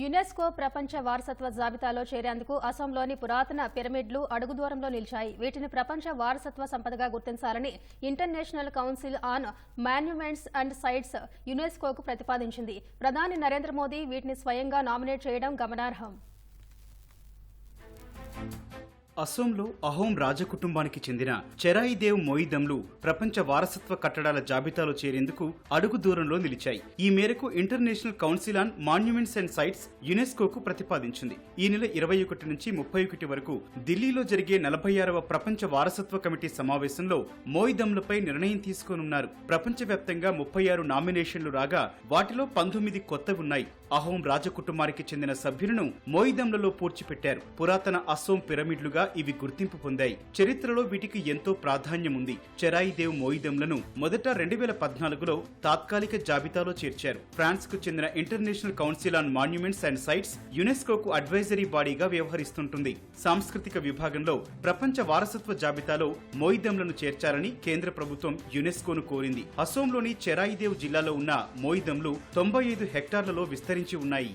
UNESCO ప్రపంచ వారసత్వ జాబితాలో చేరేందుకు అసోంలోని పురాతన పిరమిడ్లు అడుగు దూరంలో నిలిచాయి. వీటిని ప్రపంచ వారసత్వ సంపదగా గుర్తించాలని international council on monuments and sites యునెస్కోకు ప్రతిపాదించింది. ప్రధాని నరేంద్ర మోదీ వీటిని స్వయంగా నామినేట్ చేయడం గమనార్హం. అసోంలో అహోం రాజకుటుంబానికి చెందిన చెరాయిదేవ్ మొయిదంలు ప్రపంచ వారసత్వ కట్టడాల జాబితాలో చేరేందుకు అడుగు దూరంలో నిలిచాయి. ఈ మేరకు international council on monuments and sites యునెస్కోకు ప్రతిపాదించింది. ఈ నెల ఇరవై ఒకటి నుంచి ముప్పై ఒకటి వరకు ఢిల్లీలో జరిగే నలభై ఆరవ ప్రపంచ వారసత్వ కమిటీ సమావేశంలో మోయిదంలపై నిర్ణయం తీసుకోనున్నారు. ప్రపంచవ్యాప్తంగా ముప్పై ఆరు నామినేషన్లు రాగా వాటిలో పంతొమ్మిది కొత్తవున్నాయి అహోం రాజకుటుంబానికి చెందిన సభ్యులను మోయిదంలలో పూడ్చిపెట్టారు. పురాతన అసోం పిరమిడ్లుగా ఇవి గుర్తింపు పొందాయి. చరిత్రలో వీటికి ఎంతో ప్రాధాన్యం ఉంది చెరాయిదేవ్ మోయిదంలను మొదట రెండు వేల పద్నాలుగులో తాత్కాలిక జాబితాలో చేర్చారు. ఫ్రాన్స్కు చెందిన international council on monuments and sites యునెస్కోకు advisory బాడీగా వ్యవహరిస్తుంటుంది. సాంస్కృతిక విభాగంలో ప్రపంచ వారసత్వ జాబితాలో మోయిదంలను చేర్చాలని కేంద్ర ప్రభుత్వం యునెస్కోను కోరింది. అసోంలోని చెరాయిదేవ్ జిల్లాలో ఉన్న మోయిదంలు తొంభై ఐదు హెక్టార్లలో విస్తరి విస్తరించి ఉన్నాయి.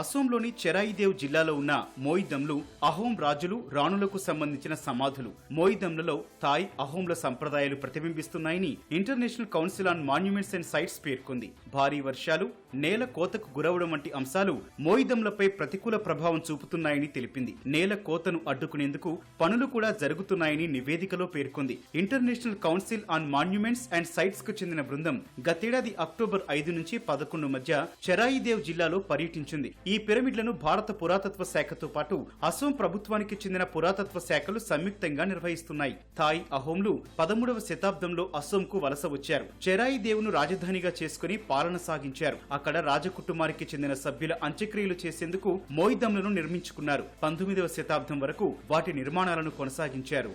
అసోంలోని చెరాయిదేవ్ జిల్లాలో ఉన్న మోయిదంలు అహోం రాజులు రాణులకు సంబంధించిన సమాధులు. మోయిదంలలో థాయ్ అహోంల సంప్రదాయాలు ప్రతిబింబిస్తున్నాయని international council on monuments and sites పేర్కొంది. భారీ వర్షాలు నేల కోతకు గురవడం వంటి అంశాలు మోయిదంలపై ప్రతికూల ప్రభావం చూపుతున్నాయని తెలిపింది. నేల కోతను అడ్డుకునేందుకు పనులు కూడా జరుగుతున్నాయని నివేదికలో పేర్కొంది. International council on monuments and సైట్స్కు చెందిన బృందం గతేడాది అక్టోబర్ ఐదు నుంచి పదకొండు మధ్య చెరాయిదేవ్ జిల్లాలో పర్యటించింది. ఈ పిరమిడ్లను భారత పురాతత్వ శాఖతో పాటు అసోం ప్రభుత్వానికి చెందిన పురాతత్వ శాఖలు సంయుక్తంగా నిర్వహిస్తున్నాయి. థాయ్ అహోంలు పదమూడవ శతాబ్దంలో అసోంకు వలస వచ్చారు. చెరాయి దేవును రాజధానిగా చేసుకుని పాలన సాగించారు. అక్కడ రాజకుటుంబానికి చెందిన సభ్యుల అంత్యక్రియలు చేసేందుకు మోయిదంలను నిర్మించుకున్నారు. పంతొమ్మిదవ శతాబ్దం వరకు వాటి నిర్మాణాలను కొనసాగించారు.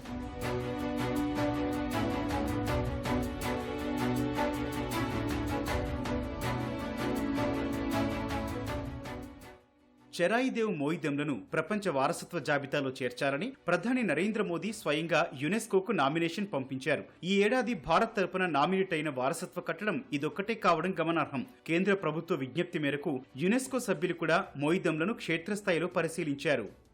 చెరాయిదేవ్ మోయిదెంలను ప్రపంచ వారసత్వ జాబితాలో చేర్చాలని ప్రధాని నరేంద్ర మోదీ స్వయంగా యునెస్కోకు నామినేషన్ పంపించారు. ఈ ఏడాది భారత్ తరపున నామినేట్ అయిన వారసత్వ కట్టడం ఇదొక్కటే కావడం గమనార్హం. కేంద్ర ప్రభుత్వ విజ్ఞప్తి మేరకు యునెస్కో సభ్యులు కూడా మోయిదెంలను క్షేత్రస్థాయిలో పరిశీలించారు.